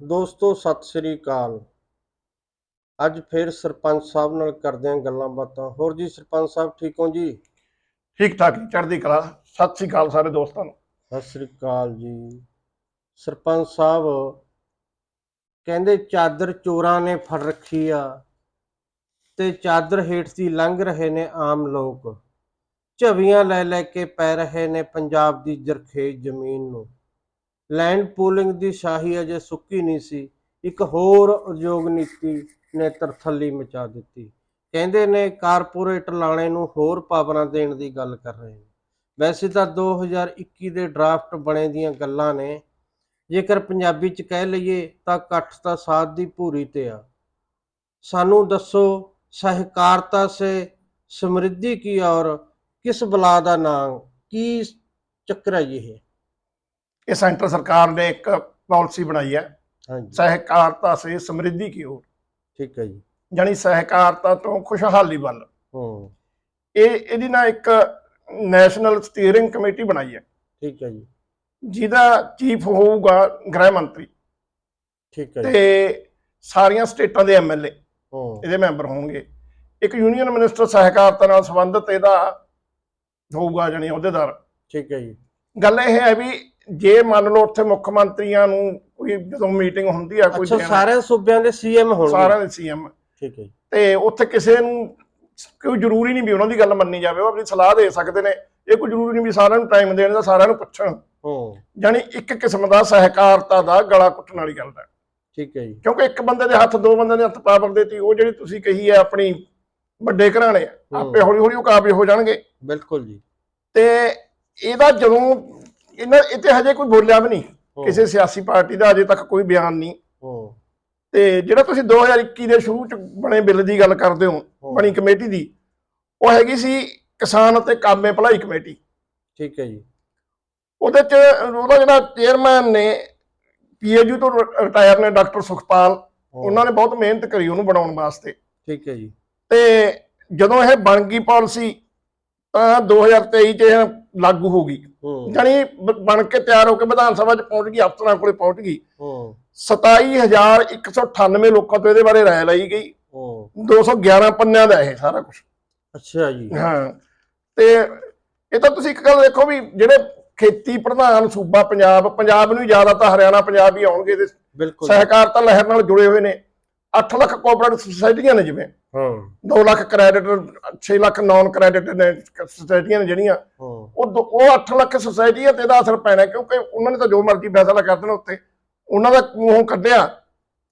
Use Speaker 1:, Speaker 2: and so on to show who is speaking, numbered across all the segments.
Speaker 1: ਦੋਸਤੋ ਸਤਿ ਸ੍ਰੀ ਅਕਾਲ। ਅੱਜ ਫਿਰ ਸਰਪੰਚ ਸਾਹਿਬ ਨਾਲ ਕਰਦੇ ਹਾਂ ਗੱਲਾਂ ਬਾਤਾਂ। ਹੋਰ ਜੀ ਸਰਪੰਚ ਸਾਹਿਬ ਠੀਕ ਹੋ ਜੀ?
Speaker 2: ਠੀਕ ਠਾਕ ਚੜ੍ਹਦੀ ਕਲਾ। ਸਤਿ ਸ੍ਰੀ ਅਕਾਲ ਸਾਰੇ ਦੋਸਤਾਂ ਨੂੰ।
Speaker 1: ਸਤਿ ਸ੍ਰੀ ਅਕਾਲ ਜੀ। ਸਰਪੰਚ ਸਾਹਿਬ ਕਹਿੰਦੇ ਚਾਦਰ ਚੋਰਾਂ ਨੇ ਫੜ ਰੱਖੀ ਆ ਤੇ ਚਾਦਰ ਹੇਠ ਦੀ ਲੰਘ ਰਹੇ ਨੇ ਆਮ ਲੋਕ। ਝਵੀਆਂ ਲੈ ਲੈ ਕੇ ਪੈ ਰਹੇ ਨੇ ਪੰਜਾਬ ਦੀ ਜਰਖੇਜ਼ ਜ਼ਮੀਨ ਨੂੰ। ਲੈਂਡ ਪੂਲਿੰਗ ਦੀ ਸ਼ਾਹੀ ਅਜੇ ਸੁੱਕੀ ਨਹੀਂ ਸੀ। ਇੱਕ ਹੋਰ ਉਦਯੋਗ ਨੀਤੀ ਨੇ ਤਰਥੱਲੀ ਮਚਾ ਦਿੱਤੀ। ਕਹਿੰਦੇ ਨੇ ਕਾਰਪੋਰੇਟ ਲਾਣੇ ਨੂੰ ਹੋਰ ਪਾਵਰਾਂ ਦੇਣ ਦੀ ਗੱਲ ਕਰ ਰਹੇ ਨੇ। ਵੈਸੇ ਤਾਂ 2021 ਦੇ ਡਰਾਫਟ ਬਣੇ ਦੀਆਂ ਗੱਲਾਂ ਨੇ। ਜੇਕਰ ਪੰਜਾਬੀ ਚ ਕਹਿ ਲਈਏ ਤਾਂ ਇਕੱਠ ਤਾਂ ਸਾਧ ਦੀ ਭੂਰੀ ਤੇ ਆ। ਸਾਨੂੰ ਦੱਸੋ, ਸਹਿਕਾਰਤਾ ਸੇ ਸਮਰਿੱਧੀ ਕੀ ਔਰ ਕਿਸ ਬਲਾ ਦਾ ਨਾਮ? ਕੀ ਚੱਕਰ ਹੈ ਜੀ ਇਹ?
Speaker 2: ਇਹ ਸੈਂਟਰ ਸਰਕਾਰ ਨੇ ਇੱਕ ਪਾਲਿਸੀ ਬਣਾਈ ਹੈ।
Speaker 1: ਹਾਂਜੀ।
Speaker 2: ਸਹਿਕਾਰਤਾ ਸੇ ਸਮਰਿੱਧੀ ਕੀ ਓਰ
Speaker 1: ਠੀਕ ਹੈ ਜੀ।
Speaker 2: ਯਾਨੀ ਸਹਿਕਾਰਤਾ ਤੋਂ ਖੁਸ਼ਹਾਲੀ ਵੱਲ।
Speaker 1: ਹੂੰ।
Speaker 2: ਇਹ ਇਹਦੀ ਨਾ ਇੱਕ ਨੈਸ਼ਨਲ ਸਟੀਅਰਿੰਗ ਕਮੇਟੀ ਬਣਾਈ ਹੈ।
Speaker 1: ਠੀਕ ਹੈ ਜੀ।
Speaker 2: ਜਿਹਦਾ ਚੀਫ ਹੋਊਗਾ ਗ੍ਰਹਿ ਮੰਤਰੀ।
Speaker 1: ਠੀਕ ਹੈ ਜੀ।
Speaker 2: ਤੇ ਸਾਰੀਆਂ ਸਟੇਟਾਂ ਦੇ ਐਮਐਲਏ
Speaker 1: ਹੂੰ।
Speaker 2: ਇਹਦੇ ਮੈਂਬਰ ਹੋਣਗੇ। ਇੱਕ ਯੂਨੀਅਨ ਮਿਨਿਸਟਰ ਸਹਿਕਾਰਤਾ ਨਾਲ ਸੰਬੰਧਿਤ ਇਹਦਾ ਹੋਊਗਾ ਜਾਨੀ ਅਹੁਦੇਦਾਰ।
Speaker 1: ਠੀਕ ਹੈ ਜੀ।
Speaker 2: ਗੱਲ ਇਹ ਹੈ ਵੀ ਜੇ ਮੰਨ ਲਓ ਉੱਥੇ ਮੁੱਖ ਮੰਤਰੀਆਂ ਨੂੰ ਕੋਈ ਜਦੋਂ ਮੀਟਿੰਗ ਹੁੰਦੀ ਆ ਕੋਈ
Speaker 1: ਅੱਛਾ
Speaker 2: ਦੇਣਾ-
Speaker 1: ਸਾਰੇ ਸੂਬਿਆਂ ਦੇ ਸੀਐਮ ਹੋਣਗੇ।
Speaker 2: ਸਾਰਿਆਂ ਦੇ ਸੀਐਮ।
Speaker 1: ਠੀਕ ਹੈ ਜੀ।
Speaker 2: ਤੇ ਉੱਥੇ ਕਿਸੇ ਨੂੰ ਕੋਈ ਜ਼ਰੂਰੀ ਨਹੀਂ ਵੀ ਉਹਨਾਂ ਦੀ ਗੱਲ ਮੰਨੀ ਜਾਵੇ ਉਹ ਆਪਣੀ ਸਲਾਹ ਦੇ ਸਕਦੇ ਨੇ। ਇਹ ਕੋਈ ਜ਼ਰੂਰੀ ਨਹੀਂ ਵੀ ਸਾਰਿਆਂ ਨੂੰ ਟਾਈਮ ਦੇਣ ਦਾ ਸਾਰਿਆਂ ਨੂੰ ਪੁੱਛਣ।
Speaker 1: ਹੂੰ।
Speaker 2: ਯਾਨੀ ਇੱਕ ਕਿਸਮ ਦਾ ਸਹਿਕਾਰਤਾ ਦਾ ਗਲਾ ਕੁੱਟਣ ਵਾਲੀ ਗੱਲ ਹੈ।
Speaker 1: ਠੀਕ ਹੈ ਜੀ।
Speaker 2: ਕਿਉਂਕਿ ਇੱਕ ਬੰਦੇ ਦੇ ਹੱਥ ਦੋ ਬੰਦੇ ਦੇ ਹੱਥ ਪਾਵਰ ਦੇਤੀ ਉਹ ਜਿਹੜੀ ਤੁਸੀਂ ਕਹੀ ਹੈ ਆਪਣੀ ਵੱਡੇ ਘਰਾਣੇ ਆ, ਆਪੇ ਹੌਲੀ ਹੌਲੀ ਉਹ ਕਾਬਿਲ ਹੋ ਜਾਣਗੇ।
Speaker 1: ਬਿਲਕੁਲ ਜੀ।
Speaker 2: ਤੇ ਇਹਦਾ ਜਦੋਂ ਇਹਨਾਂ ਇਹ ਤੇ ਹਜੇ ਕੋਈ ਬੋਲਿਆ ਵੀ ਨਹੀਂ। ਕਿਸੇ ਸਿਆਸੀ ਪਾਰਟੀ ਦਾ ਅਜੇ ਤੱਕ ਕੋਈ ਬਿਆਨ ਨਹੀਂ। ਤੇ ਜਿਹੜਾ ਤੁਸੀਂ 2021 ਦੇ ਸ਼ੁਰੂ ਚ ਬਣੇ ਬਿੱਲ ਦੀ ਗੱਲ ਕਰਦੇ ਹੋ ਬਣੀ ਕਮੇਟੀ ਦੀ ਉਹ ਹੈਗੀ ਸੀ ਕਿਸਾਨ ਅਤੇ ਕਾਮੇ ਭਲਾਈ ਕਮੇਟੀ।
Speaker 1: ਠੀਕ ਹੈ ਜੀ।
Speaker 2: ਉਹਦੇ ਚ ਉਹਦਾ ਜਿਹੜਾ ਚੇਅਰਮੈਨ ਨੇ ਪੀਏਯੂ ਤੋਂ ਰਿਟਾਇਰ ਨੇ ਡਾਕਟਰ ਸੁਖਪਾਲ। ਉਹਨਾਂ ਨੇ ਬਹੁਤ ਮਿਹਨਤ ਕਰੀ ਉਹਨੂੰ ਬਣਾਉਣ ਵਾਸਤੇ।
Speaker 1: ਠੀਕ ਹੈ ਜੀ।
Speaker 2: ਤੇ ਜਦੋਂ ਇਹ ਬਣ ਗਈ ਪਾਲਿਸੀ ਤਾਂ 2023 ਚ ਲਾਗੂ ਹੋ ਗਈ। ਜਾਨੀ ਬਣ ਕੇ ਤਿਆਰ ਹੋ ਕੇ ਵਿਧਾਨ ਸਭਾ ਚ ਪਹੁੰਚ ਗਈ ਅਫਸਰਾਂ ਕੋਲੇ ਪਹੁੰਚ ਗਈ।
Speaker 1: ਹੂੰ।
Speaker 2: 27198 ਲੋਕਾਂ ਤੋਂ ਇਹਦੇ ਬਾਰੇ ਰਾਏ ਲਈ ਗਈ।
Speaker 1: ਹੂੰ।
Speaker 2: 211 ਪੰਨਿਆਂ ਦਾ ਇਹ ਸਾਰਾ ਕੁਝ
Speaker 1: ਅੱਛਾ ਜੀ।
Speaker 2: ਹਾਂ। ਤੇ ਇਹ ਤਾਂ ਤੁਸੀਂ ਇੱਕ ਗੱਲ ਦੇਖੋ ਵੀ ਜਿਹੜੇ ਖੇਤੀ ਪ੍ਰਧਾਨ ਸੂਬਾ ਪੰਜਾਬ ਪੰਜਾਬ ਨੂੰ ਜ਼ਿਆਦਾ ਤਾਂ ਹਰਿਆਣਾ ਪੰਜਾਬ ਹੀ ਆਉਣਗੇ। ਇਹਦੇ ਸਹਿਕਾਰਤਾ ਲਹਿਰ ਨਾਲ ਜੁੜੇ ਹੋਏ ਨੇ। 8 ਲੱਖ ਕੋਆਪਰੇਟਿਵ ਸੁਸਾਇਟੀਆਂ ਨੇ ਜਿਵੇਂ।
Speaker 1: ਹਾਂ।
Speaker 2: 2 lakh credit 6 lakh non credit ਨੇ ਸੁਸਾਇਟੀਆਂ ਨੇ ਜਿਹੜੀਆਂ ਉਹ ਦੋ- ਉਹ 8 ਲੱਖ ਸੁਸਾਇਟੀਆਂ ਤੇ ਇਹਦਾ ਅਸਰ ਪੈਣਾ ਕਿਉਂਕਿ ਉਹਨਾਂ ਨੇ ਤਾਂ ਜੋ ਮਰਜ਼ੀ ਫੈਸਲਾ ਕਰ ਦੇਣਾ ਉੱਤੇ। ਉਹਨਾਂ ਦਾ ਮੂੰਹੋਂ ਕੱਢਿਆ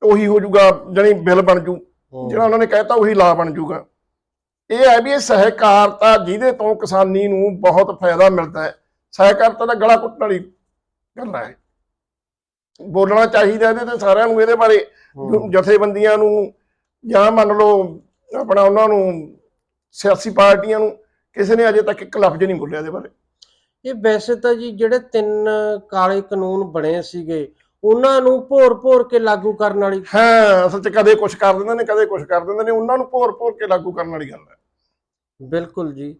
Speaker 2: ਉਹੀ ਹੋ ਜਾਊਗਾ ਜਾਨੀ ਬਿੱਲ ਬਣ ਜੂ। ਜਿਹੜਾ ਉਹਨਾਂ ਨੇ ਕਹਿਤਾ ਉਹੀ ਲਾ ਬਣ ਜੂਗਾ। ਇਹ ਹੈ ਵੀ ਇਹ ਸਹਿਕਾਰਤਾ ਜਿਹਦੇ ਤੋਂ ਕਿਸਾਨੀ ਨੂੰ ਬਹੁਤ ਫਾਇਦਾ ਮਿਲਦਾ ਹੈ। ਸਹਿਕਾਰਤਾ ਦਾ ਗਲਾ ਘੁੱਟਣ ਵਾਲੀ ਗੱਲ ਹੈ। ਬੋਲਣਾ ਚਾਹੀਦਾ ਇਹਦੇ ਤੇ ਸਾਰਿਆਂ ਨੂੰ ਇਹਦੇ ਬਾਰੇ ਜਥੇਬੰਦੀਆਂ ਨੂੰ ਜਾਂ ਮੰਨ ਲਓ ਆਪਣਾ ਉਹਨਾਂ ਨੂੰ ਸਿਆਸੀ ਪਾਰਟੀਆਂ ਨੂੰ ਕਿਸੇ ਨੇ ਅਜੇ ਤੱਕ ਇੱਕ ਲਫ਼ਜ਼ ਨਹੀਂ ਬੋਲਿਆ ਇਹਦੇ ਬਾਰੇ।
Speaker 1: ਇਹ ਵੈਸੇ ਤਾਂ ਜੀ ਜਿਹੜੇ ਤਿੰਨ ਕਾਲੇ ਕਾਨੂੰਨ ਬਣੇ ਸੀਗੇ ਉਹਨਾਂ ਨੂੰ ਭੋਰ-ਭੋਰ ਕੇ ਲਾਗੂ ਕਰਨ ਵਾਲੀ
Speaker 2: ਹਾਂ। ਅਸਲ 'ਚ ਕਦੇ ਕੁਝ ਕਰ ਦਿੰਦੇ ਨੇ ਕਦੇ ਕੁਝ ਕਰ ਦਿੰਦੇ ਨੇ ਉਹਨਾਂ ਨੂੰ ਭੋਰ ਭੋਰ ਕੇ ਲਾਗੂ ਕਰਨ ਵਾਲੀ ਗੱਲ ਹੈ।
Speaker 1: ਬਿਲਕੁਲ ਜੀ।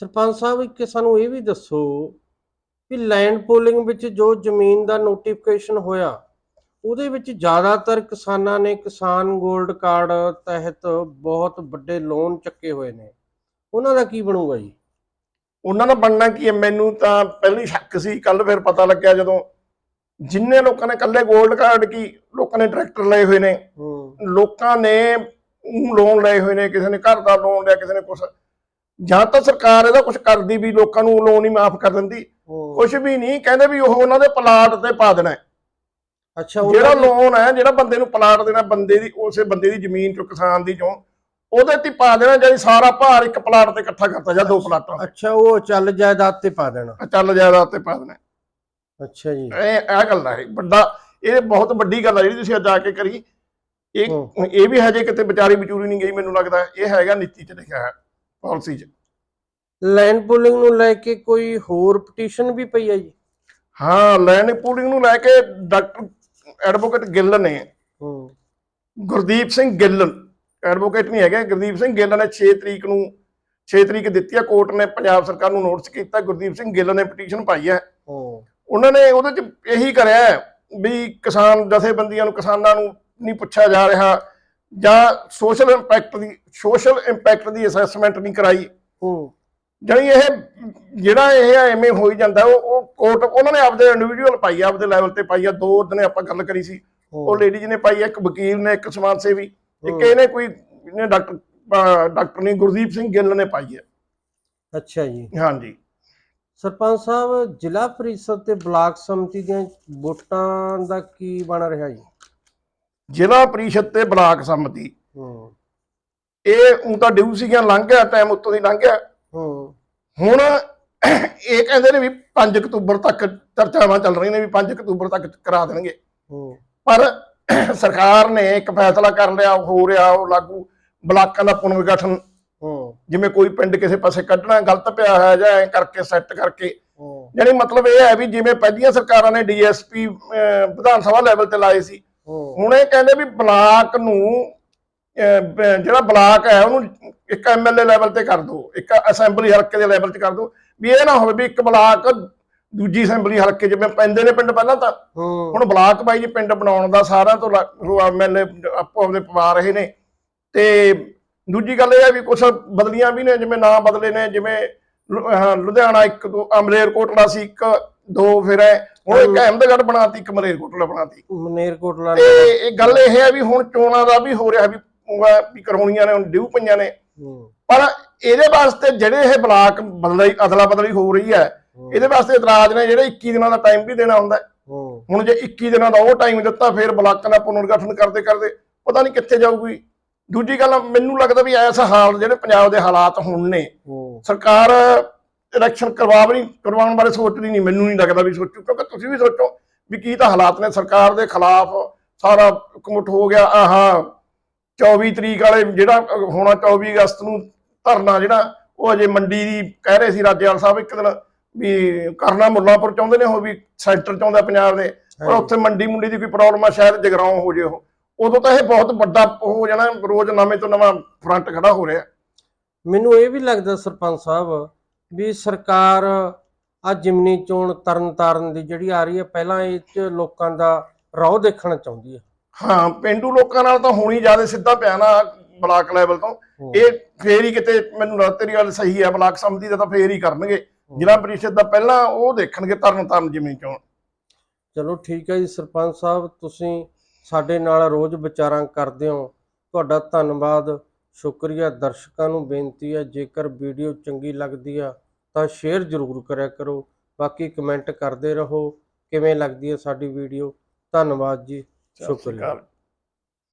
Speaker 1: ਸਰਪੰਚ ਸਾਹਿਬ ਇੱਕ ਸਾਨੂੰ ਇਹ ਵੀ ਦੱਸੋ ਕਿ ਲੈਂਡ ਪੂਲਿੰਗ ਵਿੱਚ ਜੋ ਜ਼ਮੀਨ ਦਾ ਨੋਟੀਫਿਕੇਸ਼ਨ ਹੋਇਆ ਉਹਦੇ ਵਿੱਚ ਜ਼ਿਆਦਾਤਰ ਕਿਸਾਨਾਂ ਨੇ ਕਿਸਾਨ 골ਡ ਕਾਰਡ ਤਹਿਤ ਬਹੁਤ ਵੱਡੇ ਲੋਨ ਚੱਕੇ ਹੋਏ ਨੇ। ਉਹਨਾਂ ਦਾ ਕੀ ਬਣੂਗਾ ਜੀ?
Speaker 2: ਉਹਨਾਂ ਦਾ ਬਣਨਾ ਕੀ ਹੈ? ਮੈਨੂੰ ਤਾਂ ਪਹਿਲੀ ਸ਼ੱਕ ਸੀ ਕੱਲ ਫਿਰ ਪਤਾ ਲੱਗਿਆ ਜਦੋਂ ਜਿੰਨੇ ਲੋਕਾਂ ਨੇ ਕੱਲੇ 골ਡ ਕਾਰਡ ਕੀ ਲੋਕਾਂ ਨੇ ਟਰੈਕਟਰ ਲਏ ਹੋਏ ਨੇ। ਲੋਕਾਂ ਨੇ ਲੋਨ ਲਏ ਹੋਏ ਨੇ ਕਿਸੇ ਨੇ ਘਰ ਦਾ ਲੋਨ ਲਿਆ ਕਿਸੇ ਨੇ ਕੁਛ। ਜਾਂ ਤਾਂ ਸਰਕਾਰ ਇਹਦਾ ਕੁਝ ਕਰਦੀ ਵੀ ਲੋਕਾਂ ਨੂੰ ਲੋਨ ਹੀ ਮਾਫ ਕਰ ਦਿੰਦੀ। ਕੁਝ ਵੀ ਨਹੀਂ ਕਹਿੰਦੇ ਵੀ ਉਹ ਉਹਨਾਂ ਦੇ ਪਲਾਟ ਤੇ ਪਾ ਦੇਣਾ।
Speaker 1: ਅੱਛਾ
Speaker 2: ਜਿਹੜਾ ਲੋਨ ਹੈ ਜਿਹੜਾ ਬੰਦੇ ਨੂੰ ਪਲਾਟ ਦੇਣਾ ਬੰਦੇ ਦੀ ਉਸੇ ਬੰਦੇ ਦੀ ਜ਼ਮੀਨ ਚੋਂ ਕਿਸਾਨ ਦੀ ਚੋਂ ਉਹਦੇ ਤੇ ਪਾ ਦੇਣਾ ਜਿਹੜੀ ਸਾਰਾ ਭਾਰ ਇੱਕ ਪਲਾਟ ਤੇ ਇਕੱਠਾ ਕਰਤਾ ਜਾਂ ਦੋ ਪਲਾਟਾਂ
Speaker 1: ਅੱਛਾ ਉਹ ਚੱਲ ਜਾਇਦਾਦ ਤੇ ਪਾ ਦੇਣਾ।
Speaker 2: ਚੱਲ ਜਾਇਦਾਦ ਤੇ ਪਾ ਦੇਣਾ
Speaker 1: ਅੱਛਾ ਜੀ।
Speaker 2: ਇਹ ਇਹ ਗੱਲ ਹੈ ਵੱਡਾ ਇਹ ਬਹੁਤ ਵੱਡੀ ਗੱਲ ਹੈ ਜਿਹੜੀ ਤੁਸੀਂ ਅੱਜ ਆ ਕੇ ਕਰੀ। ਇਹ। ਇਹ ਵੀ ਹਜੇ ਕਿਤੇ ਵਿਚਾਰੀ ਵਿਚੂਰੀ ਨਹੀਂ ਗਈ ਮੈਨੂੰ ਲੱਗਦਾ। ਇਹ ਹੈਗਾ ਨੀਤੀ ਚ ਲਿਖਿਆ ਹੈ ਪਾਲਿਸੀ ਚ।
Speaker 1: ਲੈਂਡ ਪੂਲਿੰਗ ਨੂੰ ਲੈ ਕੇ ਕੋਈ ਹੋਰ ਪਟੀਸ਼ਨ ਵੀ ਪਈ ਹੈ ਜੀ?
Speaker 2: ਹਾਂ ਲੈਂਡ ਪੂਲਿੰਗ ਨੂੰ ਲੈ ਕੇ ਡਾਕਟਰ ਐਡਵੋਕੇਟ ਗਿੱਲ ਨੇ।
Speaker 1: ਹੂੰ।
Speaker 2: ਗੁਰਦੀਪ ਸਿੰਘ ਗਿੱਲ ਐਡਵੋਕੇਟ ਨਹੀਂ ਹੈਗੇ ਗੁਰਦੀਪ ਸਿੰਘ ਗਿੱਲ ਨੇ 6 ਤਰੀਕ ਨੂੰ 6 ਤਰੀਕ ਦਿੱਤੀ ਆ ਕੋਰਟ ਨੇ ਪੰਜਾਬ ਸਰਕਾਰ ਨੂੰ ਨੋਟਿਸ ਕੀਤਾ ਗੁਰਦੀਪ ਸਿੰਘ ਗਿੱਲ ਨੇ ਪਟੀਸ਼ਨ ਪਾਈ ਹੈ
Speaker 1: ਹੂੰ।
Speaker 2: ਉਹਨਾਂ ਨੇ ਉਹਦੇ ਚ ਇਹੀ ਕਰਿਆ ਵੀ ਕਿਸਾਨ ਜਥੇਬੰਦੀਆਂ ਨੂੰ ਕਿਸਾਨਾਂ ਨੂੰ ਨਹੀਂ ਪੁੱਛਿਆ ਜਾ ਰਿਹਾ ਜਾਂ ਸੋਸ਼ਲ ਇੰਪੈਕਟ ਦੀ ਸੋਸ਼ਲ ਇੰਪੈਕਟ ਦੀ ਅਸੈਸਮੈਂਟ ਨਹੀਂ ਕਰਾਈ। ਜਾਣੀ ਇਹ ਜਿਹੜਾ ਇਹ ਐਵੇਂ ਹੋਈ ਜਾਂਦਾ ਉਹ ਉਹ ਕੋਰਟ ਉਹਨਾਂ ਨੇ ਆਪਦੇ ਇੰਡੀਵਿਜੂਅਲ ਪਾਈ ਆ ਆਪਦੇ ਲੈਵਲ ਤੇ ਪਾਈ ਆ ਦੋ ਦਿਨੇ ਆਪਾਂ ਗੱਲ ਕਰੀ ਸੀ। ਉਹ ਲੇਡੀ ਜੀ ਨੇ ਪਾਈ ਆ ਇੱਕ ਵਕੀਲ ਨੇ ਇੱਕ ਸਮਾਜ ਸੇਵੀ ਇੱਕ ਇਹਨੇ ਕੋਈ ਇਹਨੇ ਡਾਕਟਰ ਡਾਕਟਰ ਨੇ ਗੁਰਦੀਪ ਸਿੰਘ ਗਿੱਲ ਨੇ ਪਾਈ ਹੈ
Speaker 1: ਅੱਛਾ ਜੀ।
Speaker 2: ਹਾਂਜੀ।
Speaker 1: ਸਰਪੰਚ ਸਾਹਿਬ ਜ਼ਿਲ੍ਹਾ ਪ੍ਰੀਸ਼ਦ ਤੇ ਬਲਾਕ ਸੰਮਤੀ ਦੀਆਂ ਵੋਟਾਂ ਦਾ ਕੀ ਬਣ ਰਿਹਾ ਜੀ?
Speaker 2: ਜ਼ਿਲ੍ਹਾ ਪ੍ਰੀਸ਼ਦ ਤੇ ਬਲਾਕ ਸੰਮਤੀ। ਇਹ ਉਹ ਤਾਂ ਡਿਊ ਸੀਗੀਆਂ ਲੰਘ ਗਿਆ ਟਾਈਮ ਉੱਤੋਂ ਦੀ ਲੰਘ ਗਿਆ। ਹੁਣ ਇਹ ਕਹਿੰਦੇ ਨੇ ਵੀ 5 ਅਕਤੂਬਰ ਤੱਕ ਚਰਚਾਵਾਂ ਚੱਲ ਰਹੀਆਂ ਨੇ ਵੀ 5 ਅਕਤੂਬਰ ਤੱਕ ਕਰਾ ਦੇਣਗੇ। ਪਰ ਸਰਕਾਰ ਨੇ ਇੱਕ ਫੈਸਲਾ ਕਰ ਲਿਆ ਹੋ ਰਿਹਾ ਉਹ ਲਾਗੂ ਬਲਾਕਾਂ ਦਾ ਪੁਨਰ ਜਿਵੇਂ ਕੋਈ ਪਿੰਡ ਕਿਸੇ ਪਾਸੇ ਕੱਢਣਾ ਗਲਤ ਪਿਆ ਹੈ ਜਾਂ ਐ ਕਰਕੇ ਸੈੱਟ ਕਰਕੇ। ਯਾਨੀ ਮਤਲਬ ਇਹ ਹੈ ਵੀ ਜਿਵੇਂ ਪਹਿਲੀਆਂ ਸਰਕਾਰਾਂ ਨੇ ਡੀਐਸਪੀ ਵਿਧਾਨ ਸਭਾ ਲੈਵਲ ਤੇ ਲਾਏ ਸੀ। ਹੁਣ ਇਹ ਕਹਿੰਦੇ ਵੀ ਬਲਾਕ ਨੂੰ ਜਿਹੜਾ ਬਲਾਕ ਹੈ ਉਹਨੂੰ ਇੱਕ ਐਮਐਲਏ ਲੈਵਲ ਤੇ ਕਰ ਦਿਓ ਇੱਕ ਅਸੈਂਬਲੀ ਹਲਕੇ ਦੇ ਲੈਵਲ ਤੇ ਕਰ ਦਿਓ ਵੀ ਇਹ ਨਾ ਹੋਵੇ ਵੀ ਇੱਕ ਬਲਾਕ ਦੂਜੀ ਅਸੈਂਬਲੀ ਹਲਕੇ ਜਿਵੇਂ ਪੈਂਦੇ ਨੇ ਪਿੰਡ ਪਹਿਲਾਂ ਤਾਂ। ਹੁਣ ਬਲਾਕ ਬਾਈ ਜੀ ਪਿੰਡ ਬਣਾਉਣ ਦਾ ਸਾਰਿਆਂ ਤੋਂ ਐਮਐਲਏ ਆਪੋ ਆਪਦੇ ਪਵਾ ਰਹੇ ਨੇ। ਤੇ ਦੂਜੀ ਗੱਲ ਇਹ ਹੈ ਵੀ ਕੁਝ ਬਦਲੀਆਂ ਵੀ ਨੇ ਜਿਵੇਂ ਨਾਂ ਬਦਲੇ ਨੇ ਜਿਵੇਂ ਲੁਧਿਆਣਾ ਇੱਕ ਦੋ ਅਮਰੇਰਕੋਟਲਾ ਸੀ ਇੱਕ ਦੋ ਫਿਰ ਹੈ। ਹੁਣ ਇੱਕ ਅਹਿਮਦਗੜ੍ਹ ਬਣਾਤੀ ਇੱਕ ਮਰੇਰਕੋਟਲਾ ਬਣਾਤੀ।
Speaker 1: ਮਨੇਰਕੋਟਲਾ
Speaker 2: ਤੇ ਇਹ ਗੱਲ ਇਹ ਹੈ ਵੀ ਹੁਣ ਚੋਣਾਂ ਦਾ ਵੀ ਹੋ ਰਿਹਾ ਵੀ ਵੀ ਕਰਵਾਉਣੀਆਂ ਨੇ ਹੁਣ ਡਿਊ ਪਈਆਂ ਨੇ। ਪਰ ਇਹਦੇ ਵਾਸਤੇ ਜਿਹੜੇ ਇਹ ਬਲਾਕ ਬਦਲੀ ਅਦਲਾ ਬਦਲੀ ਹੋ ਰਹੀ ਹੈ ਇਹਦੇ ਵਾਸਤੇ ਇਤਰਾਜ਼ ਨੇ ਜਿਹੜੇ 21 ਦਿਨਾਂ ਦਾ ਟਾਈਮ ਵੀ ਦੇਣਾ ਹੁੰਦਾ। ਹੁਣ ਜੇ 21 ਦਿਨਾਂ ਦਾ ਉਹ ਟਾਈਮ ਦਿੱਤਾ ਫਿਰ ਬਲਾਕਾਂ ਦਾ ਪੁਨਰ ਗਠਨ ਕਰਦੇ ਕਰਦੇ ਪਤਾ ਨਹੀਂ ਕਿੱਥੇ ਜਾਊਗੀ। ਦੂਜੀ ਗੱਲ ਮੈਨੂੰ ਲੱਗਦਾ ਵੀ ਐਸ ਹਾਲ ਜਿਹੜੇ ਪੰਜਾਬ ਦੇ ਹਾਲਾਤ ਹੁਣ ਨੇ ਸਰਕਾਰ ਇਲੈਕਸ਼ਨ ਕਰਵਾ ਵੀ ਨਹੀਂ ਕਰਵਾਉਣ ਬਾਰੇ ਸੋਚਦੀ ਨਹੀਂ ਮੈਨੂੰ ਨਹੀਂ ਲੱਗਦਾ ਵੀ ਸੋਚੂ ਕਿਉਂਕਿ ਤੁਸੀਂ ਵੀ ਸੋਚੋ ਵੀ ਕੀ ਤਾਂ ਹਾਲਾਤ ਨੇ। ਸਰਕਾਰ ਦੇ ਖਿਲਾਫ ਸਾਰਾ ਕਮੁੱਠ ਹੋ ਗਿਆ ਆਹਾਂ 24 ਤਰੀਕ ਵਾਲੇ ਜਿਹੜਾ ਹੋਣਾ 24 ਅਗਸਤ ਨੂੰ ਧਰਨਾ ਜਿਹੜਾ ਉਹ ਅਜੇ ਮੰਡੀ ਦੀ ਕਹਿ ਰਹੇ ਸੀ ਰਾਜੇਵਾਲ ਸਾਹਿਬ ਇੱਕ ਦਿਨ ਵੀ ਕਰਨਾ ਮੁੱਲਾਂਪੁਰ ਚਾਹੁੰਦੇ ਨੇ ਉਹ ਵੀ ਸੈਂਟਰ ਚਾਹੁੰਦਾ ਪੰਜਾਬ ਦੇ ਪਰ। ਉੱਥੇ ਮੰਡੀ ਮੁੰਡੀ ਦੀ ਕੋਈ ਪ੍ਰੋਬਲਮ ਆ ਸ਼ਾਇਦ ਜਗਰਾਉਂ ਹੋ ਜੇ ਉਹ। ਉਦੋਂ ਤਾਂ ਇਹ ਬਹੁਤ ਵੱਡਾ ਹੋ ਜਾਣਾ ਰੋਜ਼ ਨਵੇਂ ਤੋਂ ਨਵਾਂ ਫਰੰਟ ਖੜਾ ਹੋ ਰਿਹਾ।
Speaker 1: ਮੈਨੂੰ ਇਹ ਵੀ ਲੱਗਦਾ ਸਰਪੰਚ ਸਾਹਿਬ ਵੀ ਸਰਕਾਰ ਆ ਜਿਮਨੀ ਚੋਣ ਤਰਨ ਤਾਰਨ ਦੀ ਜਿਹੜੀ ਆ ਰਹੀ ਹੈ ਪਹਿਲਾਂ ਇਹ ਚ ਲੋਕਾਂ ਦਾ ਰੌ ਦੇਖਣਾ ਚਾਹੁੰਦੀ ਹੈ।
Speaker 2: ਹਾਂ ਪਿੰਡੂ ਲੋਕਾਂ ਨਾਲ ਤਾਂ ਹੋਣੀ ਜ਼ਿਆਦਾ ਸਿੱਧਾ ਪਿਆ ਨਾ ਬਲਾਕ ਲੈਵਲ ਤੋਂ। ਇਹ ਫੇਰ ਹੀ ਕਿਤੇ ਮੈਨੂੰ ਲੱਗਦਾ ਤੇਰੀ ਗੱਲ ਸਹੀ ਹੈ ਬਲਾਕ ਸੰਮਤੀ ਦਾ ਤਾਂ ਫੇਰ ਹੀ ਕਰਨਗੇ। ਜ਼ਿਲ੍ਹਾ ਪ੍ਰੀਸ਼ਦ ਦਾ ਪਹਿਲਾਂ ਉਹ ਦੇਖਣਗੇ ਤਰਨ ਤਾਰਨ ਜਿਵੇਂ ਚੋਣ।
Speaker 1: ਚਲੋ ਠੀਕ ਹੈ ਜੀ ਸਰਪੰਚ ਸਾਹਿਬ ਤੁਸੀਂ ਸਾਡੇ ਨਾਲ ਰੋਜ਼ ਵਿਚਾਰਾਂ ਕਰਦੇ ਹੋ। ਤੁਹਾਡਾ ਧੰਨਵਾਦ। ਸ਼ੁਕਰੀਆ। ਦਰਸ਼ਕਾਂ ਨੂੰ ਬੇਨਤੀ ਹੈ ਜੇਕਰ ਵੀਡੀਓ ਚੰਗੀ ਲੱਗਦੀ ਆ ਤਾਂ ਸ਼ੇਅਰ ਜ਼ਰੂਰ ਕਰਿਆ ਕਰੋ। ਬਾਕੀ ਕਮੈਂਟ ਕਰਦੇ ਰਹੋ। ਕਿਵੇਂ ਲੱਗਦੀ ਹੈ ਸਾਡੀ ਵੀਡੀਓ? ਧੰਨਵਾਦ ਜੀ।
Speaker 2: ਸਤਿ ਸ਼੍ਰੀ
Speaker 1: ਸ਼ੁਕਰੀਆ
Speaker 2: ਅਕਾਲ